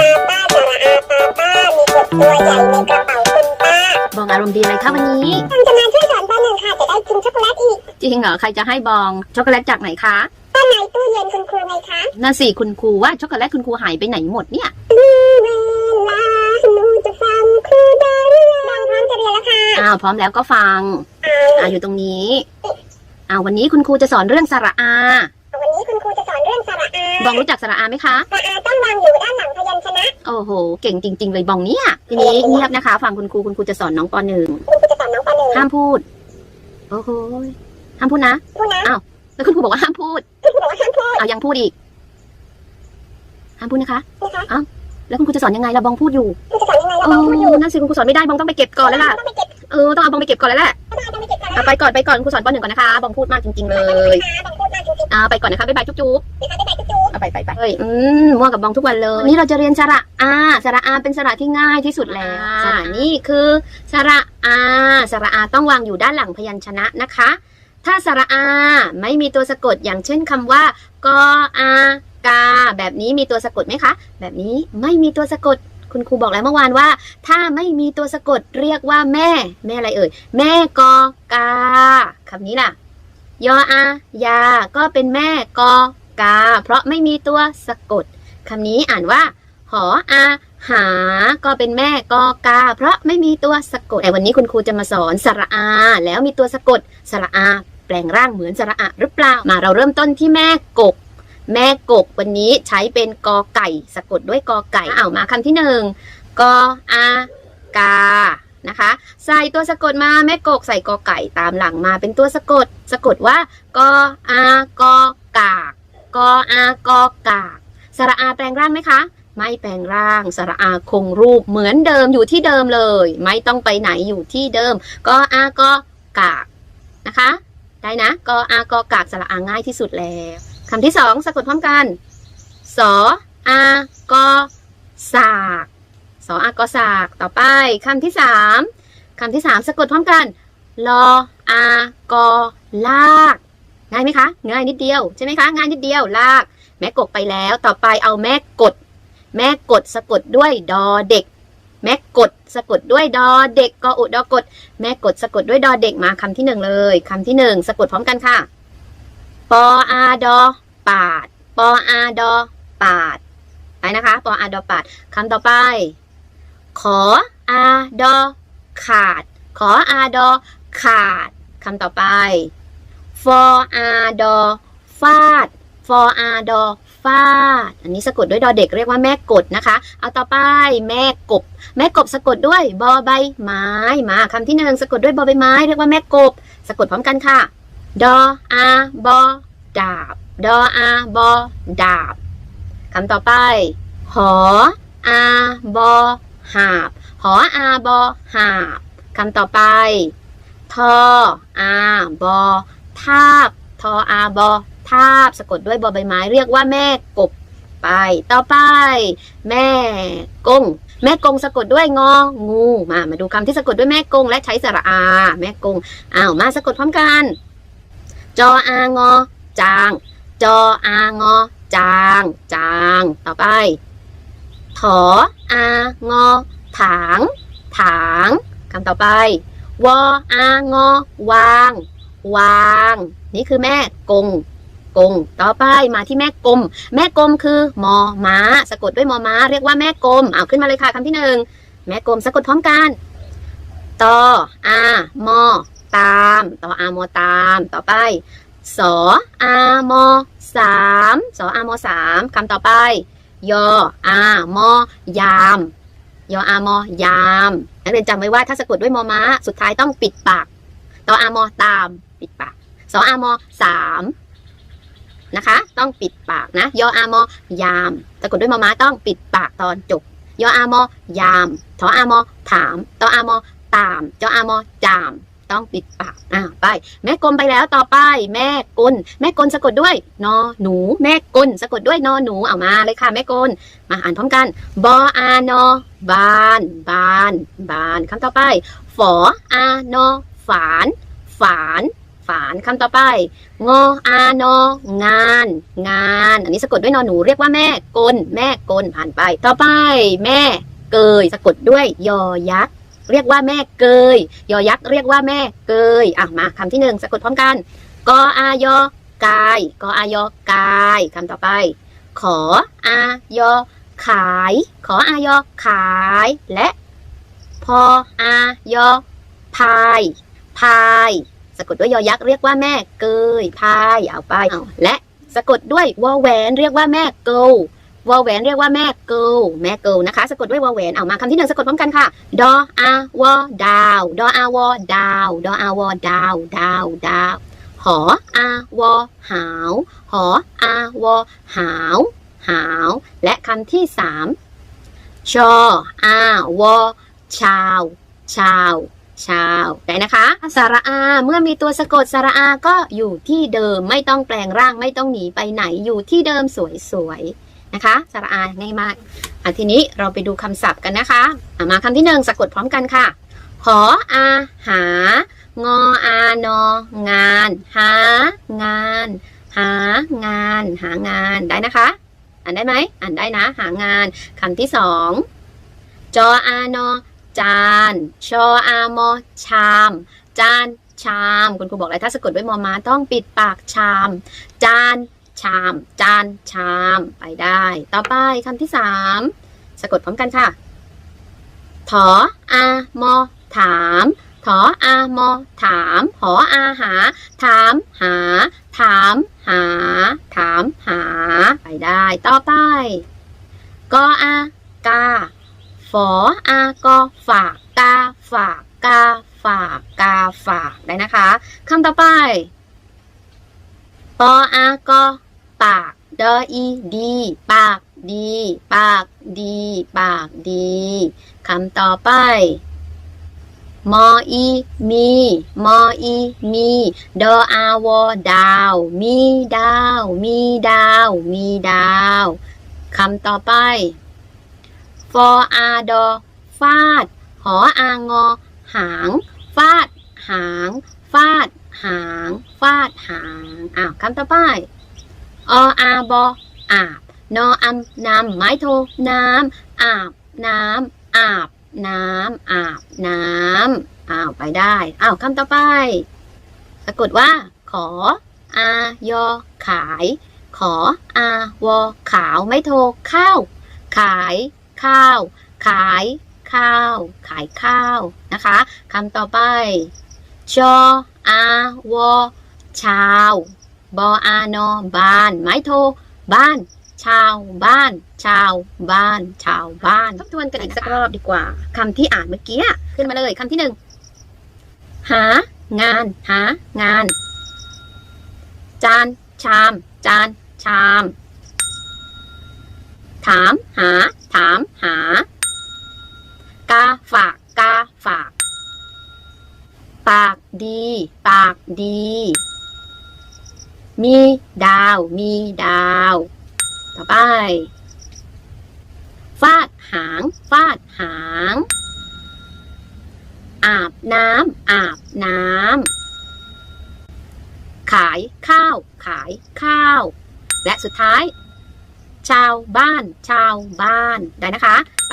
ป้าสระอาป้าป้ามีกบตัวใหญ่ในกระเป๋าคุณป้าบองอารมณ์ดีเลยค่ะวันนี้ทำจะมาช่วยสอนป้าหนึ่งค่ะจะได้กินช็อกโกแลตอีกจริงเหรอใครจะให้บองช็อกโกแลตจากไหนคะป้ในตู้เย็นคุณครูไงคะน่าสิคุณครูว่าช็อกโกแลตคุณครูหายไปไหนหมดเนี่ยเวลาหนูจะฟังครูได้หรือยังพร้อมจะเรียนแล้วค่ะอ้าวพร้อมแล้วก็ฟังเอาอ่าอยู่ตรงนี้อ้าววันนี้คุณครูจะสอนเรื่องสระอาวันนี้คุณครูจะสอนเรื่องสระอาบองรู้จักสระอาไหมคะสระอาต้องวางอยู่ โอ้โห เก่งจริง ๆ เลยบองเนี่ย ทีนี้เงียบนะคะ ฟังคุณครูคุณครูจะสอนน้องปหนึ่งคุณครูจะสอนน้องปหนึ่งห้ามพูด โอ้โหห้ามพูดนะพูดนะแล้วคุณครูบอกว่าห้ามพูดคุณครูบอกว่าห้ามพูดเอายังพูดอีกห้ามพูดนะคะนะคะแล้วคุณครูจะสอนยังไงล่ะบองพูดอยู่คุณจะสอนยังไงแล้วโอ้บองพูดอยู่นั่นสิคุณครูสอนไม่ได้บองต้องไปเก็บก่อนแล้วล่ะต้องไปเก็บเออต้องเอาบองไปเก็บก่อนแล้วแหละต้องไปเก็บก่อนเอาไปก่อนไปก่อนครูสอนปหนึ่งก่อนนะคะบองพูดมากจริง ๆ เลยบองพูดมากจริงอ่าไปก่อนนะคะบ๊ายบายจุ๊บจุ๊บๆ เอาไปไปไปเฮ้ยอืมมั่วกับบองทุกวันเลยวันนี้เราจะเรียนสระอาสระอาเป็นสระที่ง่ายที่สุดแล้วสระนี่คือสระอาสระอาต้องวางอยู่ด้านหลังพยัญชนะนะคะ ถ้าสระอาไม่มีตัวสะกดอย่างเช่นคำว่ากออากา แบบนี้มีตัวสะกดไหมคะ แบบนี้ไม่มีตัวสะกดคุณครูบอกแล้วเมื่อวานว่า ถ้าไม่มีตัวสะกดเรียกว่าแม่ แม่อะไรเอ่ย แม่กอกาคำนี้ล่ะยออายา ก็เป็นแม่กอ กา เพราะไม่มีตัวสะกดคำนี้อ่านว่า หออาหา ก็เป็นแม่กอกา เพราะไม่มีตัวสะกด แต่วันนี้คุณครูจะมาสอนสระอา แล้วมีตัวสะกดสระอา แปลงร่างเหมือนสระอะหรือเปล่า มาเราเริ่มต้นที่แม่กก แม่กกวันนี้ใช้เป็นกอไก่ สะกดด้วยกอไก่เอามาคำที่หนึ่งกออากานะคะใส่ตัวสะกดมาแม่กกใส่กอไก่ตามหลังมาเป็นตัวสะกด สะกดว่ากออากอกาก กออากอกากสระอาแปลงร่างไหมคะ ไม่แปลงร่าง สระอาคงรูปเหมือนเดิมอยู่ที่เดิมเลย ไม่ต้องไปไหนอยู่ที่เดิมกออากอกากนะคะ ได้นะกออากอกากสระอาง่ายที่สุดแล้วคำที่สองสะกดพร้อมกันสออากอสากสออากอสากต่อไปคำที่สามคำที่สามสะกดพร้อมกันลออากอลาก ง่ายไหมคะ ง่ายนิดเดียวใช่ไหมคะง่ายนิดเดียวลาก แม่กกไปแล้วต่อไปเอาแม่กด แม่กดสะกดด้วยดอเด็ก แม่กดสะกดด้วยดอเด็กกออุดอกด แม่กดสะกดด้วยดอเด็กมาคำที่หนึ่งเลยคำที่หนึ่งสะกดพร้อมกันค่ะปออาดอปาดปออาดอปาดไปนะคะปออาดอปาดคำต่อไป ขออาดอขาด ขออาดอขาดคำต่อไป ฟออาดอฟาดฟออาดอฟาด อันนี้สะกดด้วยดอเด็กเรียกว่าแม่กดนะคะ เอาต่อไปแม่กบ แม่กบสะกดด้วยบอใบไม้มาคำที่หนึ่งสะกดด้วยบอใบไม้เรียกว่าแม่กบ สะกดพร้อมกันค่ะดออาบอดาบดออาบอดาบคำต่อไป หออาบอหาบ หออาบอหาบคำต่อไป ทออาบอ ทาบทออาบอทาบสะกดด้วยบอใบไม้ เรียกว่าแม่กบไป ต่อไป แม่กง แม่กงสะกดด้วยงองูมามาดูคำที่สะกดด้วยแม่กง และใช้สระอา แม่กงอ้าวมาสะกดพร้อมกัน จออางอจาง จออางอจาง จาง ต่อไปถออางอถาง ถางคำต่อไป วออางอวาง วาง นี่คือแม่กงกง ต่อไปมาที่แม่กลม แม่กลมคือมอม้า สะกดด้วยมอม้า เรียกว่าแม่กลมเอาขึ้นมาเลยค่ะคำที่หนึ่งแม่กลมสะกดพร้อมกันตออามอตามตออามอตาม ต่อไปสออามอสามสออามอสามคำต่อไป ยออามอยาม ยออามอยามนักเรียนจำไว้ว่าถ้าสะกดด้วยมอม้า สุดท้ายต้องปิดปากตออามอตาม ปิดปากสออามอสามนะคะ ต้องปิดปากนะ ยออามอยามสะกดด้วยมอม้าต้องปิดปากตอนจบ ยออามอยามทออามอถามตออามอตาม จออามอจาม ต้องปิดปากอ่าไป แม่กลมไปแล้วต่อไป แม่กลแม่กลสะกดด้วยนอหนู แม่กลสะกดด้วยนอหนูเอามาเลยค่ะแม่กลมาอ่านพร้อมกันบออานอบานบานบานคำต่อไปฝออานอฝาน ฝาน ฝานคำต่อไป งออานองาน งาน อันนี้สะกดด้วยนอนหนูเรียกว่าแม่กลแม่กลผ่านไป ต่อไป แม่เกย สะกดด้วยยอยักษ์เรียกว่าแม่เกย ยอยักษ์เรียกว่าแม่เกยอะมาคำที่หนึ่งสะกดพร้อมกันกออายอกายกออายอกายคำต่อไป ขออายอขาย ขออายอขาย และพออายอพาย พาย สะกดด้วยยอยักษ์เรียกว่าแม่เกยพายเอาไปเอาและสะกดด้วยวอแหวนเรียกว่าแม่เกลวอแหวนเรียกว่าแม่เกลแม่เกลนะคะสะกดด้วยวอแหวนเอามาคำที่หนึ่งสะกดพร้อมกันค่ะดออาวอดาวดออาวอดาวดออาวอดาวดาวดาวหออาวอหาวหออาวอหาวหาว และคำที่สามชออาวอชาว ชาว ชาวได้นะคะสระอา เมื่อมีตัวสะกดสระอาก็อยู่ที่เดิมไม่ต้องแปลงร่างไม่ต้องหนีไปไหนอยู่ที่เดิมสวยๆนะคะสระอาง่ายมากอะทีนี้เราไปดูคำศัพท์กันนะคะะมาคำที่หนึ่งสะกดพร้อมกันค่ะ หออาหางออานองาน หางาน หางาน หางานได้นะคะ อ่านได้ไหมอ่านได้นะ หางานคำที่สองจออานอ จาน ชออามอชาม จาน ชาม คุณครูบอกเลยถ้าสะกดด้วยมอมาต้องปิดปากชาม จาน ชาม จาน ชาม ไปได้ ต่อไปคำที่สามสะกดพร้อมกันค่ะถออามอถามถออามอถามหออาหา ถามหา ถามหา ถามหา ไปได้ ต่อไปกออากา ฝออากอฝากกาฝากกาฝากกาฝากได้นะคะคำต่อไปปออากอปากดออีดี ปากดี ปากดี ปากดีคำต่อไปมออีมี มออีมีดออาวอดาว มีดาว มีดาว มีดาวคำต่อไป ฟออาดอฟาด หออางอ หาง ฟาด หาง ฟาด หาง ฟาด หาง อ้าวคำต่อไป ออาบออาบ นออำน้ำไม้โท น้ำ อาบ น้ำ อาบ น้ำ อาบ น้ำ อ้าว ไปได้ อ้าวคำต่อไป สะกดว่า ขอ อายอ ขาย ขอ อาวอขาว ไม่โท ข้าว ขาย ข้าว ขาย ข้าว ขายข้าวนะคะคำต่อไปชออาวอชาวบออานอบ้านไม้โท บ้าน ชาวบ้าน ชาวบ้าน ชาวบ้านทบทวนกันอีกสักรอบดีกว่าคำที่อ่านเมื่อกี้อะขึ้นมาเลยคำที่หนึ่งหา งาน หา งาน จาน ชาม จาน ชาม ถามหา ถามหา กาฝาก กาฝาก ปากดี ปากดี มีดาว มีดาว ต่อไป ฟาดหาง ฟาดหาง อาบน้ำ อาบน้ำ ขายข้าว ขายข้าว และสุดท้าย ชาวบ้าน ชาวบ้านได้นะคะไป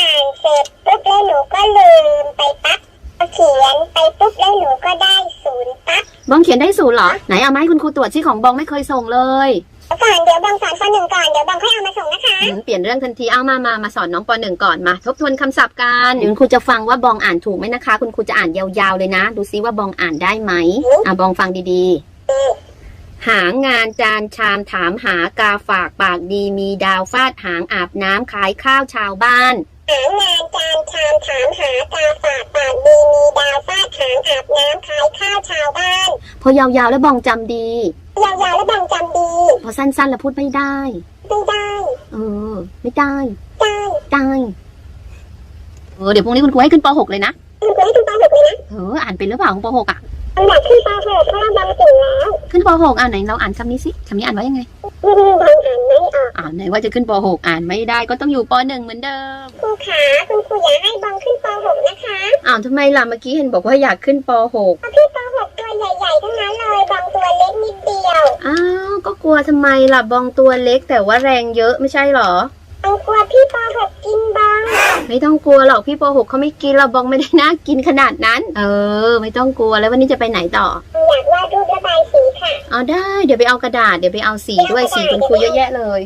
อ่านเสร็จปุ๊บแล้วหนูก็ลืมไปปั๊บพอเขียนไปปุ๊บแล้วหนูก็ได้ศูนย์ปั๊บบองเขียนได้ศูนย์เหรอไหนเอามาให้คุณครูตรวจที่ของบองไม่เคยส่งเลยแล้วก่อนเดี๋ยวบองสอนข้อหนึ่งก่อนเดี๋ยวบองค่อยเอามาส่งนะคะอืมเปลี่ยนเรื่องทันทีเอามามามาสอนน้องปหนึ่งก่อนมา ทบทวนคำศัพท์กันเดี๋ยวคุณครูจะฟังว่าบองอ่านถูกไหมนะคะ คุณครูจะอ่านยาวๆเลยนะ ดูซิว่าบองอ่านได้ไหมอะบองฟังดีๆ หางานจานชามถามหากาฝากปากดีมีดาวฟาดหางอาบน้ำขายข้าวชาวบ้าน หางานจานชามถามหากาฝากปากดีมีดาวฟาดหางอาบน้ำขายข้าวชาวบ้านพอยาวๆแล้วบองจำดี ยาวๆแล้วบองจำดีพอสั้นๆแล้วพูดไม่ได้ไม่ได้เออ ไม่ได้ได้ได้เออเดี๋ยวพรุ่งนี้คุณครูให้ขึ้นป .6 เลยนะคุณครูให้คุณป .6 เลยนะ เอออ่านเป็นหรือเปล่าของป .6 อะบ องอยากขึ้นป .6 เพราะว่าบองเก่งแล้วขึ้นป .6 อ่านไหนเราอ่านคำนี้สิคำนี้อ่านว่ายังไงอืมบองอ่านไม่ออกอ่านไหนว่าจะขึ้นป .6 อ่านไม่ได้ก็ต้องอยู่ป .1 เหมือนเดิมครูขาคุณครูอยากให้บองขึ้นป .6 นะคะอ้าวทำไมล่ะเมื่อกี้เห็นบอกว่าอยากขึ้นป .6 เพราะพี่ป .6 ตัวใหญ่ๆทั้งนั้นเลยบางตัวเล็กนิดเดียวอ้าวก็กลัวทำไมล่ะบองตัวเล็กแต่ว่าแรงเยอะไม่ใช่เหรอเอากลัวพี่ปอหกกินบาง ไม่ต้องกลัวหรอกพี่ปหกเขาไม่กินเราบองไม่ได้น่ากินขนาดนั้น เออ ไม่ต้องกลัวแล้ววันนี้จะไปไหนต่ออยากวาดรูประบายสีค่ะเอาได้เดี๋ยวไปเอากระดาษเดี๋ยวไปเอาสีด้วยสีคุณครูเยอะแยะเลย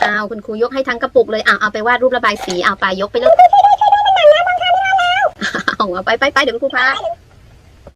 เอาคุณครูยกให้ทั้งกระปุกเลยเอาเอาไปวาดรูประบายสีเอาไปยกไปเลยเอาเอาไปไปไปเดี๋ยวคุณครูพาไป